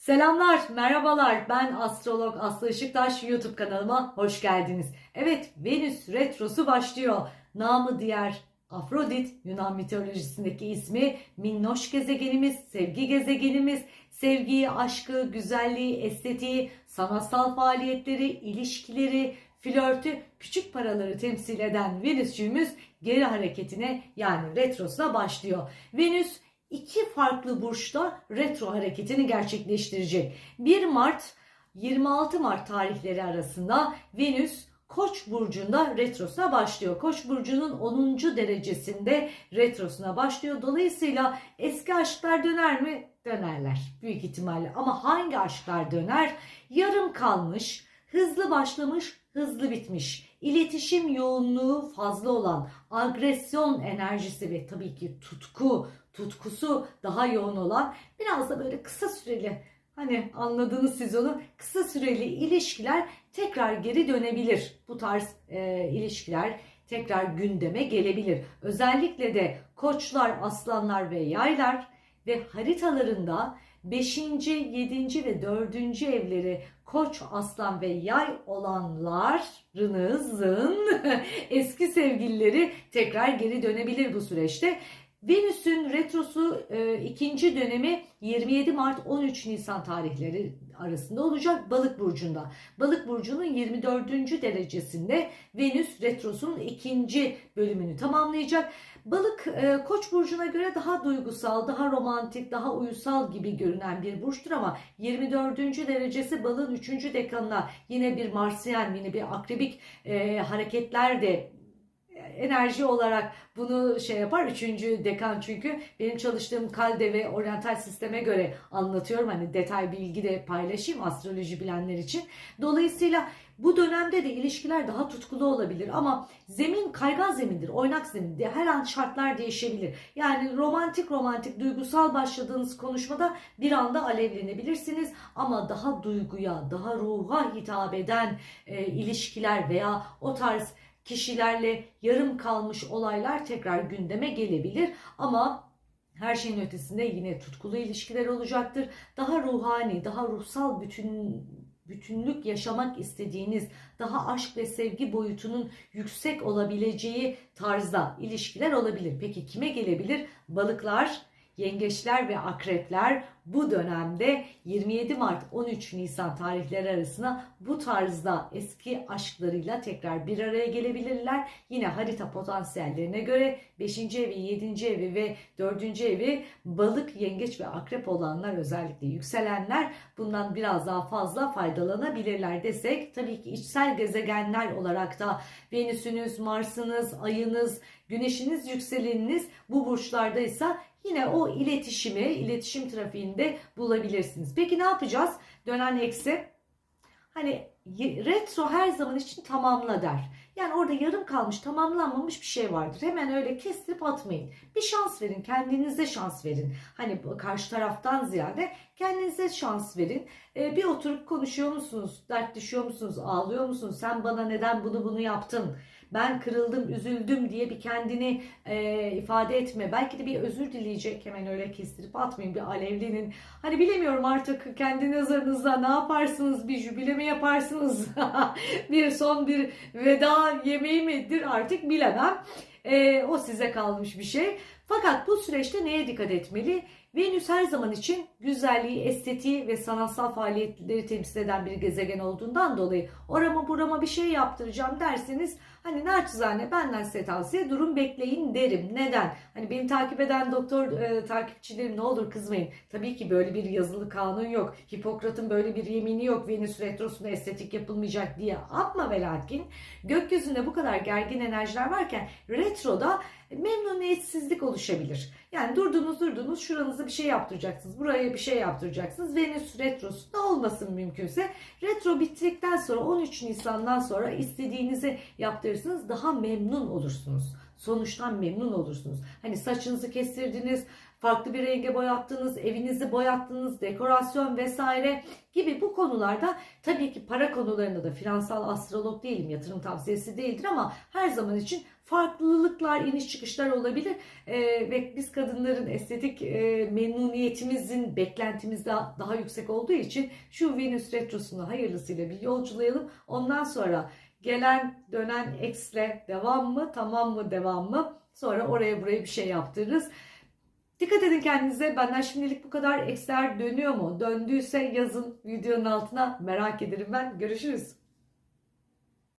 Selamlar, merhabalar. Ben astrolog Aslı Işıktaş YouTube kanalıma hoş geldiniz. Evet, Venüs retrosu başlıyor. Namı diğer Afrodit, Yunan mitolojisindeki ismi minnoş gezegenimiz, sevgi gezegenimiz, sevgiyi, aşkı, güzelliği, estetiği, sanatsal faaliyetleri, ilişkileri, flörtü, küçük paraları temsil eden Venüsçüğümüz geri hareketine yani retrosuna başlıyor. Venüs iki farklı burçta retro hareketini gerçekleştirecek. 1 Mart 26 Mart tarihleri arasında Venüs Koç burcunda retrosuna başlıyor. Koç burcunun 10. derecesinde retrosuna başlıyor. Dolayısıyla eski aşklar döner mi? Dönerler büyük ihtimalle. Ama hangi aşklar döner? Yarım kalmış, hızlı başlamış, hızlı bitmiş. İletişim yoğunluğu fazla olan, agresyon enerjisi ve tabii ki tutku, tutkusu daha yoğun olan biraz da böyle kısa süreli hani anladınız siz onu kısa süreli ilişkiler tekrar geri dönebilir. Bu tarz e, ilişkiler tekrar gündeme gelebilir. Özellikle de koçlar, aslanlar ve yaylar ve haritalarında 5. 7. ve 4. evleri koç, aslan ve yay olanlarınızın eski sevgilileri tekrar geri dönebilir bu süreçte. Venüs'ün retrosu e, ikinci dönemi 27 Mart 13 Nisan tarihleri arasında olacak Balık burcunda. Balık burcunun 24. derecesinde Venüs retrosunun ikinci bölümünü tamamlayacak. Balık e, Koç burcuna göre daha duygusal, daha romantik, daha uysal gibi görünen bir burçtur ama 24. derecesi balığın 3. dekanına yine bir Marsiyen, yine bir akribik e, hareketler de enerji olarak bunu şey yapar. Üçüncü dekan çünkü benim çalıştığım kalde ve oryantal sisteme göre anlatıyorum. Hani detay bilgi de paylaşayım astroloji bilenler için. Dolayısıyla bu dönemde de ilişkiler daha tutkulu olabilir ama zemin kaygan zemindir, oynak zemindir. Her an şartlar değişebilir. Yani romantik romantik duygusal başladığınız konuşmada bir anda alevlenebilirsiniz ama daha duyguya, daha ruha hitap eden e, ilişkiler veya o tarz kişilerle yarım kalmış olaylar tekrar gündeme gelebilir ama her şeyin ötesinde yine tutkulu ilişkiler olacaktır. Daha ruhani, daha ruhsal bütün bütünlük yaşamak istediğiniz, daha aşk ve sevgi boyutunun yüksek olabileceği tarzda ilişkiler olabilir. Peki kime gelebilir? Balıklar, yengeçler ve akrepler bu dönemde 27 Mart 13 Nisan tarihleri arasında bu tarzda eski aşklarıyla tekrar bir araya gelebilirler. Yine harita potansiyellerine göre 5. evi, 7. evi ve 4. evi balık, yengeç ve akrep olanlar özellikle yükselenler bundan biraz daha fazla faydalanabilirler desek tabii ki içsel gezegenler olarak da Venüs'ünüz, Mars'ınız, Ay'ınız, Güneşiniz, yükseleniniz bu burçlardaysa yine o iletişimi, iletişim trafiğinde bulabilirsiniz. Peki ne yapacağız? Dönen eksi. Hani retro her zaman için tamamla der. Yani orada yarım kalmış, tamamlanmamış bir şey vardır. Hemen öyle kestirip atmayın. Bir şans verin, kendinize şans verin. Hani karşı taraftan ziyade kendinize şans verin. Ee, bir oturup konuşuyor musunuz? Dert düşüyor musunuz? Ağlıyor musunuz? Sen bana neden bunu bunu yaptın? Ben kırıldım, üzüldüm diye bir kendini e, ifade etme. Belki de bir özür dileyecek hemen öyle kestirip atmayın bir alevlenin. Hani bilemiyorum artık kendi nazarınızda ne yaparsınız? Bir jübile mi yaparsınız? bir son bir veda yemeği midir artık bilemem. E, o size kalmış bir şey. Fakat bu süreçte neye dikkat etmeli? Venüs her zaman için güzelliği, estetiği ve sanatsal faaliyetleri temsil eden bir gezegen olduğundan dolayı orama burama bir şey yaptıracağım derseniz hani naçizane benden size tavsiye durun bekleyin derim. Neden? Hani beni takip eden doktor e, takipçilerim ne olur kızmayın. Tabii ki böyle bir yazılı kanun yok. Hipokrat'ın böyle bir yemini yok. Venüs retrosunda estetik yapılmayacak diye. Atma ve lakin gökyüzünde bu kadar gergin enerjiler varken retroda memnuniyetsizlik oluşabilir. Yani durdunuz durdunuz şuranıza bir şey yaptıracaksınız. Buraya bir şey yaptıracaksınız. Venüs retrosu da olmasın mümkünse. Retro bittikten sonra 13 Nisan'dan sonra istediğinizi yaptırırsınız. Daha memnun olursunuz. Sonuçtan memnun olursunuz. Hani saçınızı kestirdiniz, farklı bir renge boyattınız, evinizi boyattınız, dekorasyon vesaire gibi bu konularda tabii ki para konularında da finansal astrolog değilim, yatırım tavsiyesi değildir ama her zaman için farklılıklar, iniş çıkışlar olabilir Ee, ve biz kadınların estetik e, memnuniyetimizin beklentimiz daha, daha yüksek olduğu için şu Venüs retrosunu hayırlısıyla bir yolculayalım. Ondan sonra gelen dönen eksle devam mı, tamam mı, devam mı? Sonra oraya buraya bir şey yaptırırız. Dikkat edin kendinize. Benden şimdilik bu kadar. Eksler dönüyor mu? Döndüyse yazın videonun altına. Merak ederim ben. Görüşürüz.